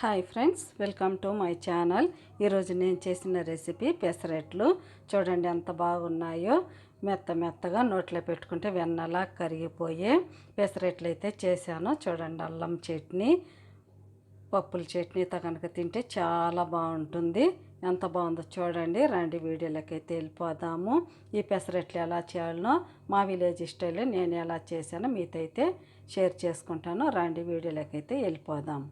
Hi friends welcome to my channel. ఈరోజు నేను చేసిన రెసిపీ పెసరట్లు. చూడండి ఎంత బాగున్నాయో. మెత్త మెత్తగా నోట్లో పెట్టుకుంటే వెన్నలా కరిగిపోయే పెసరెట్లు అయితే చేశాను. చూడండి అల్లం చట్నీ పప్పుల చట్నీతో కనుక తింటే చాలా బాగుంటుంది. ఎంత బాగుందో చూడండి. రండి వీడియోలోకైతే వెళ్ళిపోదాము. ఈ పెసరట్లు ఎలా చేయాలనో మా విలేజ్ స్టైల్లో నేను ఎలా చేశానో మీతో అయితే షేర్ చేసుకుంటాను. రండి వీడియోలోకి అయితే వెళ్ళిపోదాం.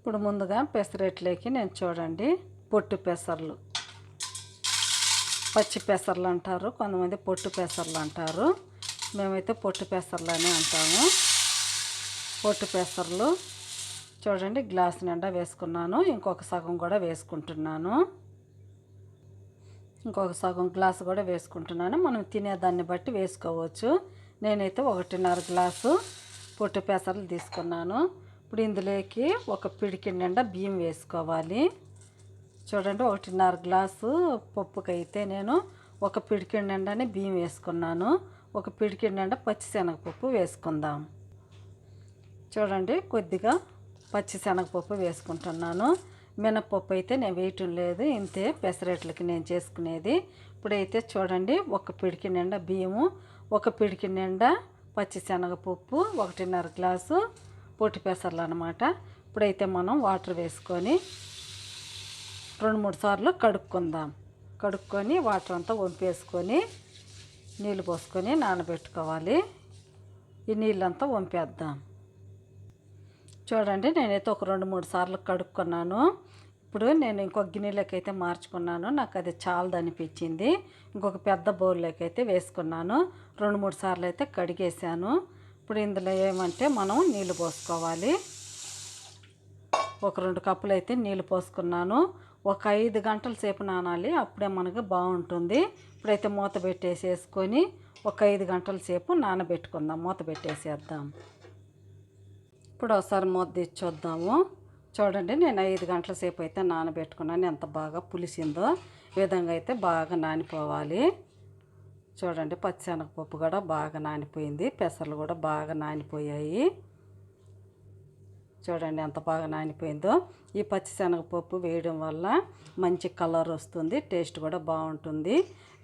ఇప్పుడు ముందుగా పెసరట్లోకి నేను చూడండి పొట్టు పెసర్లు. పచ్చి పెసర్లు అంటారు కొంతమంది పొట్టు పెసర్లు అంటారు. మేమైతే పొట్టు పెసర్లు అని అంటాము. పొట్టు పెసర్లు చూడండి గ్లాస్ నిండా వేసుకున్నాను. ఇంకొక సగం కూడా వేసుకుంటున్నాను. ఇంకొక సగం గ్లాస్ కూడా వేసుకుంటున్నాను. మనం తినేదాన్ని బట్టి వేసుకోవచ్చు. నేనైతే ఒకటిన్నర గ్లాసు పొట్టు పెసర్లు తీసుకున్నాను. ఇప్పుడు ఇందులోకి ఒక పిడికి నిండా బియ్యం వేసుకోవాలి. చూడండి ఒకటిన్నర గ్లాసు పప్పుకైతే నేను ఒక పిడికి నిండానే బియ్యం వేసుకున్నాను. ఒక పిడికి నిండా పచ్చిశనగపప్పు వేసుకుందాం. చూడండి కొద్దిగా పచ్చిశనగపప్పు వేసుకుంటున్నాను. మినపప్పు అయితే నేను వేయటం లేదు ఇంతే పెసరట్లకి నేను చేసుకునేది. ఇప్పుడైతే చూడండి ఒక పిడికి నిండా బియ్యము ఒక పిడికి నిండా పచ్చిశనగపప్పు ఒకటిన్నర గ్లాసు పొట్టి పెసర్లు అనమాట ఇప్పుడైతే మనం వాటర్ వేసుకొని రెండు మూడు సార్లు కడుక్కుందాం. కడుక్కొని వాటర్ అంతా వంపేసుకొని నీళ్ళు పోసుకొని నానబెట్టుకోవాలి. ఈ నీళ్ళంతా వంపేద్దాం. చూడండి నేనైతే ఒక రెండు మూడు సార్లు కడుక్కున్నాను. ఇప్పుడు నేను ఇంకొక గిన్నెలోకి అయితే మార్చుకున్నాను. నాకు అది చాలదు అనిపించింది. ఇంకొక పెద్ద బౌల్లోకి అయితే వేసుకున్నాను. రెండు మూడు సార్లు అయితే కడిగేసాను ఇప్పుడు ఇందులో ఏమంటే మనం నీళ్ళు పోసుకోవాలి. ఒక రెండు కప్పులు అయితే నీళ్ళు పోసుకున్నాను. ఒక ఐదు గంటల సేపు నానాలి అప్పుడే మనకు బాగుంటుంది. ఇప్పుడైతే మూత పెట్టేసేసుకొని ఒక ఐదు గంటల సేపు నానబెట్టుకుందాం మూత పెట్టేసేద్దాం. ఇప్పుడు ఒకసారి మూత తెచ్చొద్దాము చూద్దాము. చూడండి నేను ఐదు గంటల సేపు అయితే నానబెట్టుకున్నాను. ఎంత బాగా పులిసిందో విధంగా అయితే బాగా నానిపోవాలి. చూడండి పచ్చిశనగపప్పు కూడా బాగా నానిపోయింది. పెసర్లు కూడా బాగా నానిపోయాయి. చూడండి ఎంత బాగా నానిపోయిందో. ఈ పచ్చిశనగపప్పు వేయడం వల్ల మంచి కలర్ వస్తుంది టేస్ట్ కూడా బాగుంటుంది.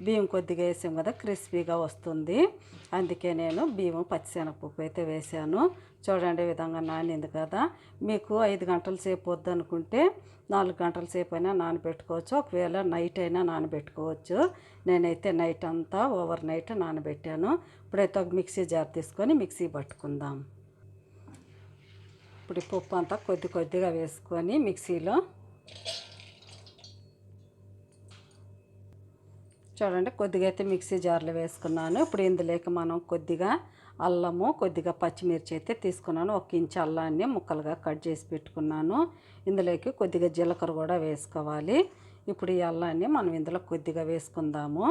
బియ్యం కొద్దిగా వేసాం కదా క్రిస్పీగా వస్తుంది. అందుకే నేను బియ్యం పచ్చిశనగపప్పు అయితే వేసాను. చూడండి విధంగా నానింది కదా. మీకు ఐదు గంటల సేపు వద్దనుకుంటే నాలుగు గంటల సేపు అయినా నానబెట్టుకోవచ్చు. ఒకవేళ నైట్ అయినా నానబెట్టుకోవచ్చు. నేనైతే నైట్ అంతా ఓవర్ నైట్ నానబెట్టాను. ఇప్పుడైతే ఒక మిక్సీ జార్ తీసుకొని మిక్సీ పట్టుకుందాం. ఇప్పుడు ఈ పప్పు అంతా కొద్ది కొద్దిగా వేసుకొని మిక్సీలో చూడండి కొద్దిగా అయితే మిక్సీ జార్లో వేసుకున్నాను. ఇప్పుడు ఇందులోకి మనం కొద్దిగా అల్లము కొద్దిగా పచ్చిమిర్చి అయితే తీసుకున్నాను. ఒక ఇంచు అల్లాన్ని ముక్కలుగా కట్ చేసి పెట్టుకున్నాను. ఇందులోకి కొద్దిగా జీలకర్ర కూడా వేసుకోవాలి. ఇప్పుడు ఈ అల్లాన్ని మనం ఇందులో కొద్దిగా వేసుకుందాము.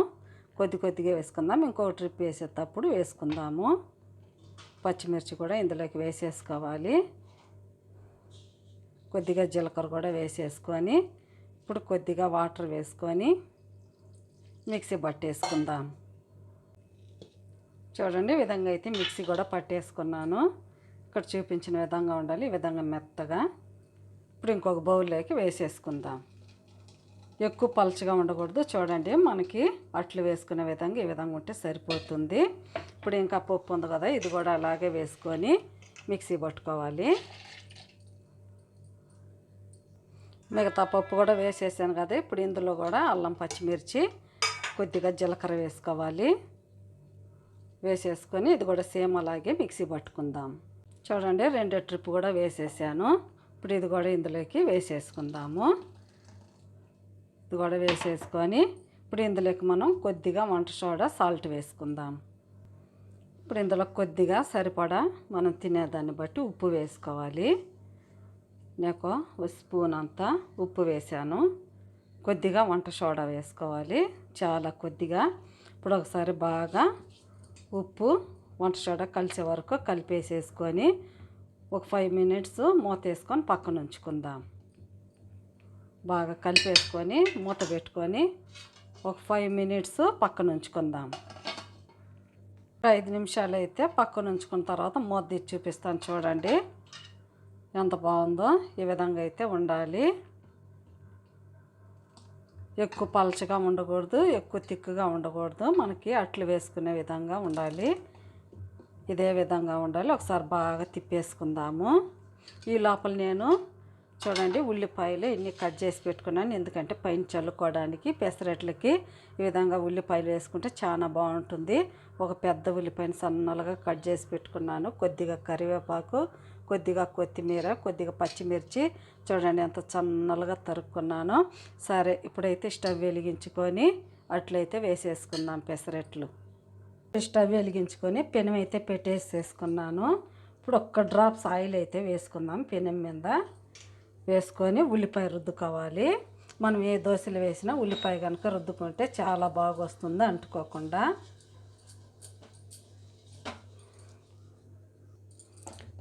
కొద్ది కొద్దిగా వేసుకుందాం. ఇంకో ట్రిప్ వేసేటప్పుడు వేసుకుందాము. పచ్చిమిర్చి కూడా ఇందులోకి వేసేసుకోవాలి. కొద్దిగా జీలకర్ర కూడా వేసేసుకొని ఇప్పుడు కొద్దిగా వాటర్ వేసుకొని మిక్సీ పట్టేసుకుందాం. చూడండి విధంగా అయితే మిక్సీ కూడా పట్టేసుకున్నాను. ఇక్కడ చూపించిన విధంగా ఉండాలి ఈ విధంగా మెత్తగా. ఇప్పుడు ఇంకొక బౌల్లోకి వేసేసుకుందాం. ఎక్కువ పలచగా ఉండకూడదు. చూడండి మనకి అట్లు వేసుకునే విధంగా ఈ విధంగా ఉంటే సరిపోతుంది. ఇప్పుడు ఇంకా పప్పు ఉంది కదా ఇది కూడా అలాగే వేసుకొని మిక్సీ పట్టుకోవాలి. మిగతా పప్పు కూడా వేసేసాను కదా ఇప్పుడు ఇందులో కూడా అల్లం పచ్చిమిర్చి కొద్దిగా జీలకర్ర వేసుకోవాలి. వేసేసుకొని ఇది కూడా సేమ్ అలాగే మిక్సీ పట్టుకుందాం. చూడండి రెండో ట్రిప్ కూడా వేసేసాను. ఇప్పుడు ఇది కూడా ఇందులోకి వేసేసుకుందాము. ఇది కూడా వేసేసుకొని ఇప్పుడు ఇందులోకి మనం కొద్దిగా వంట సోడా సాల్ట్ వేసుకుందాం. ఇప్పుడు ఇందులో కొద్దిగా సరిపడా మనం తినేదాన్ని బట్టి ఉప్పు వేసుకోవాలి. నాకు ఒక స్పూన్ అంతా ఉప్పు వేసాను. కొద్దిగా వంట సోడా వేసుకోవాలి. చాలా కొద్దిగా. ఇప్పుడు ఒకసారి బాగా ఉప్పు వంట సోడా కలిసే వరకు కలిపేసేసుకొని ఒక ఫైవ్ మినిట్స్ మూత వేసుకొని పక్కన ఉంచుకుందాం. బాగా కలిపేసుకొని మూత పెట్టుకొని ఒక ఫైవ్ మినిట్స్ పక్కన ఉంచుకుందాం. ఐదు నిమిషాలు అయితే పక్కన ఉంచుకున్న తర్వాత మూత తీసి చూపిస్తాను చూడండి. ఎంత బాగుందో ఈ విధంగా అయితే ఉండాలి. ఎక్కువ పలచగా ఉండకూడదు ఎక్కువ తిక్కుగా ఉండకూడదు. మనకి అట్లు వేసుకునే విధంగా ఉండాలి. ఇదే విధంగా ఉండాలి. ఒకసారి బాగా తిప్పేసుకుందాము. ఈ లోపల నేను చూడండి ఉల్లిపాయలు ఇన్ని కట్ చేసి పెట్టుకున్నాను. ఎందుకంటే పైన చల్లుకోవడానికి పెసరట్లకి ఈ విధంగా ఉల్లిపాయలు వేసుకుంటే చాలా బాగుంటుంది. ఒక పెద్ద ఉల్లిపాయను సన్నలుగా కట్ చేసి పెట్టుకున్నాను. కొద్దిగా కరివేపాకు కొద్దిగా కొత్తిమీర కొద్దిగా పచ్చిమిర్చి చూడండి ఎంత చన్నలుగా తరుక్కున్నాను. సరే ఇప్పుడైతే స్టవ్ వెలిగించుకొని అట్లయితే వేసేసుకుందాం పెసరట్లు. స్టవ్ వెలిగించుకొని పెనం అయితే పెట్టేసేసుకున్నాను. ఇప్పుడు ఒక్క డ్రాప్స్ ఆయిల్ అయితే వేసుకుందాం పెనం మీద. వేసుకొని ఉల్లిపాయ రుద్దుకోవాలి. మనం ఏ దోశలు వేసినా ఉల్లిపాయ కనుక రుద్దుకుంటే చాలా బాగా వస్తుంది అంటుకోకుండా.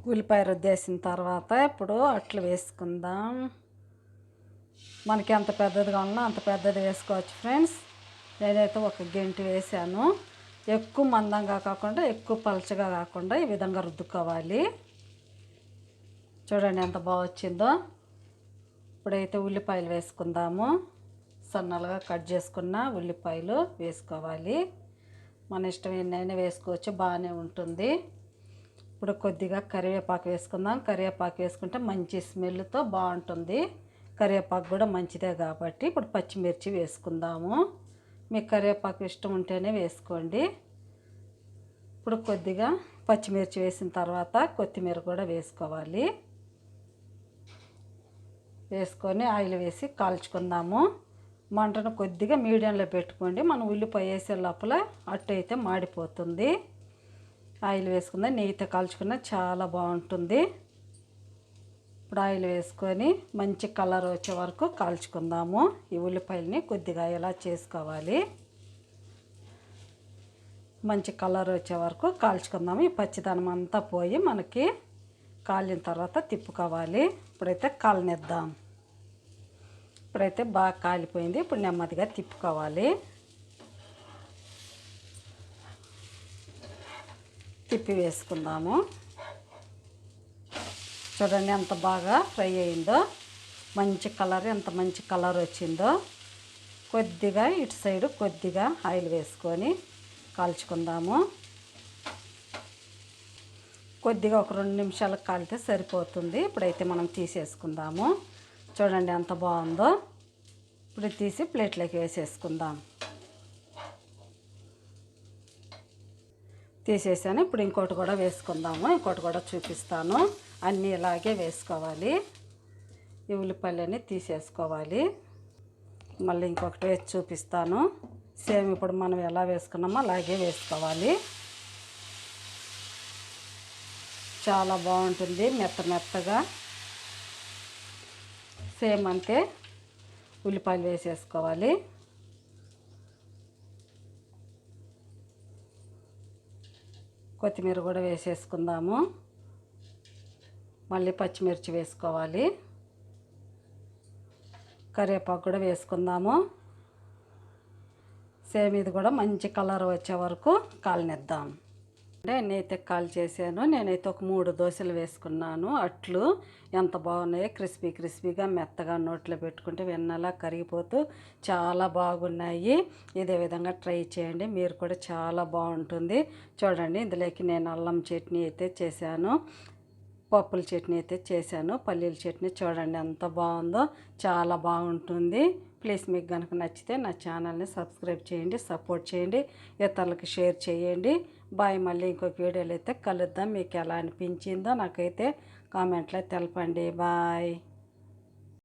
ఉల్లిపాయ రుద్దేసిన తర్వాత ఇప్పుడు అట్లు వేసుకుందాం. మనకి ఎంత పెద్దది కావాలన్నా అంత పెద్దది వేసుకోవచ్చు ఫ్రెండ్స్. నేనైతే ఒక గెంటి వేసాను. ఎక్కువ మందంగా కాకుండా ఎక్కువ పలచగా కాకుండా ఈ విధంగా రుద్దుకోవాలి. చూడండి ఎంత బాగా వచ్చిందో. ఇప్పుడైతే ఉల్లిపాయలు వేసుకుందాము. సన్నలుగా కట్ చేసుకున్న ఉల్లిపాయలు వేసుకోవాలి. మన ఇష్టం ఎన్నైనా వేసుకోవచ్చు బాగానే ఉంటుంది. ఇప్పుడు కొద్దిగా కరివేపాకు వేసుకుందాం. కరివేపాకు వేసుకుంటే మంచి స్మెల్తో బాగుంటుంది. కరివేపాకు కూడా మంచిదే కాబట్టి ఇప్పుడు పచ్చిమిర్చి వేసుకుందాము. మీకు కరివేపాకు ఇష్టం ఉంటేనే వేసుకోండి. ఇప్పుడు కొద్దిగా పచ్చిమిర్చి వేసిన తర్వాత కొత్తిమీర కూడా వేసుకోవాలి. వేసుకొని ఆయిల్ వేసి కాల్చుకుందాము. మంటను కొద్దిగా మీడియంలో పెట్టుకోండి. మనం ఉల్లిపాయ వేసే లోపల అట్టు అయితే మాడిపోతుంది. ఆయిల్ వేసుకుందాం నెయ్యితో కాల్చుకున్న చాలా బాగుంటుంది. ఇప్పుడు ఆయిల్ వేసుకొని మంచి కలర్ వచ్చే వరకు కాల్చుకుందాము. ఈ ఉల్లిపాయలని కొద్దిగా ఇలా చేసుకోవాలి? మంచి కలర్ వచ్చే వరకు కాల్చుకుందాము. ఈ పచ్చిదనం అంతా పోయి మనకి కాలిన తర్వాత తిప్పుకోవాలి. ఇప్పుడైతే కాలనిద్దాం. ఇప్పుడైతే బాగా కాలిపోయింది. ఇప్పుడు నెమ్మదిగా తిప్పుకోవాలి. తిప్పి వేసుకుందాము. చూడండి ఎంత బాగా ఫ్రై అయిందో. మంచి కలర్ ఎంత మంచి కలర్ వచ్చిందో. కొద్దిగా ఇటు సైడు కొద్దిగా ఆయిల్ వేసుకొని కాల్చుకుందాము. కొద్దిగా ఒక రెండు నిమిషాలు కాలితే సరిపోతుంది. ఇప్పుడైతే మనం తీసేసుకుందాము. చూడండి ఎంత బాగుందో. ఇప్పుడు తీసి ప్లేట్లోకి వేసేసుకుందాం. తీసేసాను. ఇప్పుడు ఇంకోటి కూడా వేసుకుందాము. ఇంకోటి కూడా చూపిస్తాను. అన్నీ ఇలాగే వేసుకోవాలి. ఈ ఉల్లిపాయలన్నీ తీసేసుకోవాలి. మళ్ళీ ఇంకొకటి వేసి చూపిస్తాను. సేమ్ ఇప్పుడు మనం ఎలా వేసుకున్నామో అలాగే వేసుకోవాలి. చాలా బాగుంటుంది మెత్త మెత్తగా. సేమ్ అంతే. ఉల్లిపాయలు వేసేసుకోవాలి. కొత్తిమీర కూడా వేసేసుకుందాము. మళ్ళీ పచ్చిమిర్చి వేసుకోవాలి. కరివేపాకు కూడా వేసుకుందాము. సేమ్ ఇది కూడా మంచి కలర్ వచ్చే వరకు కాలనిద్దాం. అంటే నేనైతే కాల్ చేశాను. నేనైతే ఒక మూడు దోశలు వేసుకున్నాను. అట్లు ఎంత బాగున్నాయో క్రిస్పీ క్రిస్పీగా మెత్తగా నోట్లో పెట్టుకుంటే వెన్నలా కరిగిపోతూ చాలా బాగున్నాయి. ఇదే విధంగా ట్రై చేయండి. మీరు కూడా చాలా బాగుంటుంది. చూడండి ఇందులోకి నేను అల్లం చట్నీ అయితే చేశాను. పప్పుల చట్నీ అయితే చేశాను. పల్లీల చట్నీ చూడండి ఎంత బాగుందో చాలా బాగుంటుంది. ప్లీజ్ మీకు కనుక నచ్చితే నా ఛానల్ని సబ్స్క్రైబ్ చేయండి సపోర్ట్ చేయండి ఇతరులకు షేర్ చేయండి. బాయ్ మళ్ళీ ఇంకొక వీడియోలో అయితే కలుద్దాం. మీకు ఎలా అనిపించిందో నాకైతే కామెంట్లో తెలపండి. బాయ్.